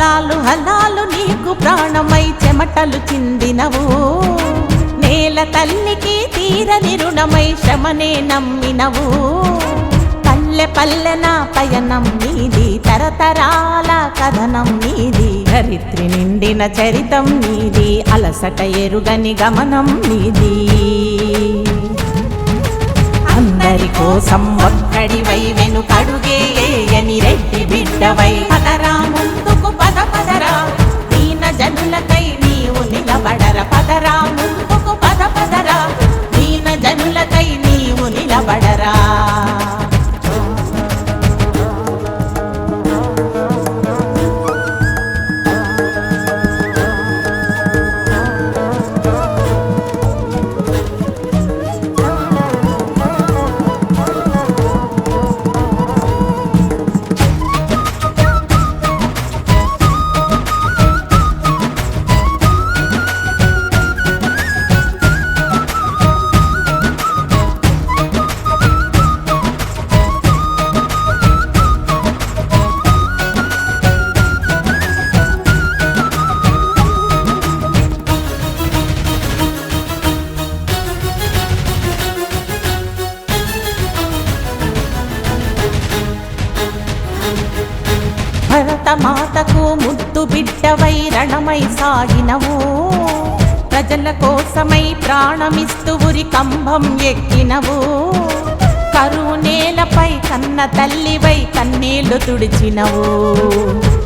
హలాలు హలాలు నీకు ప్రాణమై చెమటలు చిందినవు. నేల తల్లికి తీరని రుణమై శ్రమనే నమ్మినవు. పల్లె పల్లెన పయనం నీది తరతరాల కథనం నీది. ధరిత్రి నిండిన చరితం నీది అలసట ఎరుగని గమనం నీది. అందరి కోసం ఒక్కడివై వెనుకడుగేయని రెడ్డి బిడ్డవై పదరా పద పదరా. దీన జనులకై భరతమాతకు ముద్దు బిడ్డవై రణమై సాగినవు. ప్రజల కోసమై ప్రాణమిస్తూ ఉరి కంభం ఎక్కినవు. కరువు నేలపై కన్న తల్లివై కన్నీళ్ళు తుడిచినవు.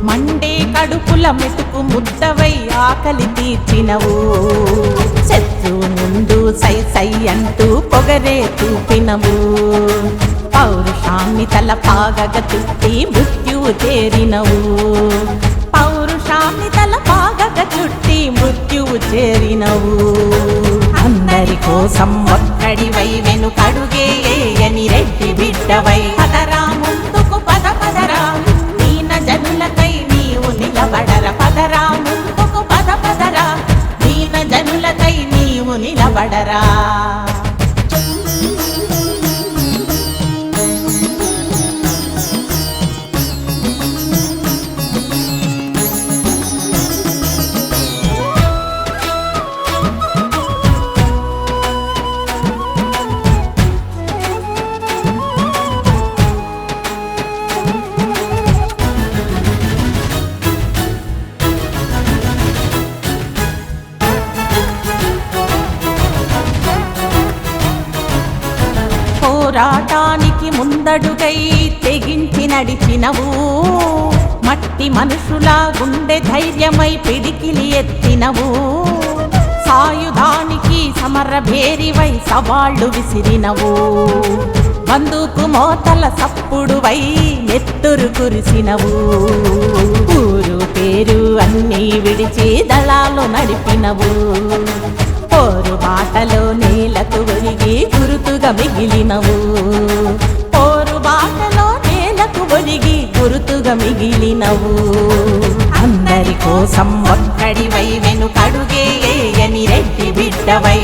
మండే కడుపుల మెతుకు ముద్దవై ఆకలి తీర్చినవు. శత్రువు ముందు సై సై అంటూ పొగరే చూపినవు పౌరుషాన్ని తల పాగగ చుట్టి మృత్యువు చేరినవు. పౌరుషాన్ని తల పాగగ చుట్టి మృత్యువు చేరినవు. అందరి కోసం ఒక్కడివై వెనుకడుగేయని రెడ్డి బిడ్డవై పోరాటానికి ముందడుగై తెగించి నడిచినవు మట్టి మనుషుల గుండె ధైర్యమై పిడికిలి ఎత్తినవు. సాయుధానికి సమర భేరివై సవాళ్ళు విసిరినవు. బందుకు మోతల సప్పుడువై నెత్తురు కురిసినవు. ఊరు పేరు అన్నీ విడిచి దళాలు నడిపినవు. గురుతుగా మిగిలినవు. పోరు బాటలో నేలకు ఒరిగి గురుతుగా మిగిలినవు. అందరి కోసం ఒక్కడివై వెనుకడుగేయని రెడ్డి బిడ్డవై.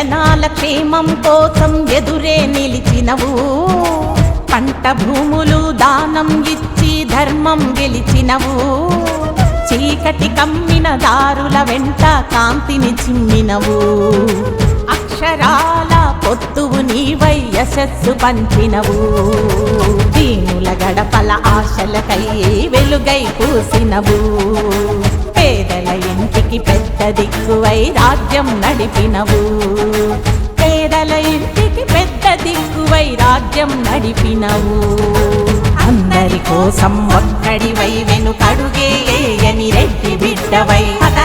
జనాల క్షేమం కోసం ఎదురే నిలిచినవు. పంట భూములు దానం ఇచ్చి ధర్మం గెలిచినవు. చీకటి కమ్మిన దారుల వెంట కాంతిని చిమ్మినవు. అక్షరాల పొత్తువు నీవై యశస్సు పంచినవు. దీనుల గడపల ఆశలకై వెలుగై పూసినవు ఇంటికి పెద్ద దిక్కువై రాజ్యం నడిపినవు. పేదల ఇంటికి పెద్ద దిక్కువై రాజ్యం నడిపినవు. అందరి కోసం ఒక్కడివై వెనుకడుగే అని రెడ్డి బిడ్డవై పద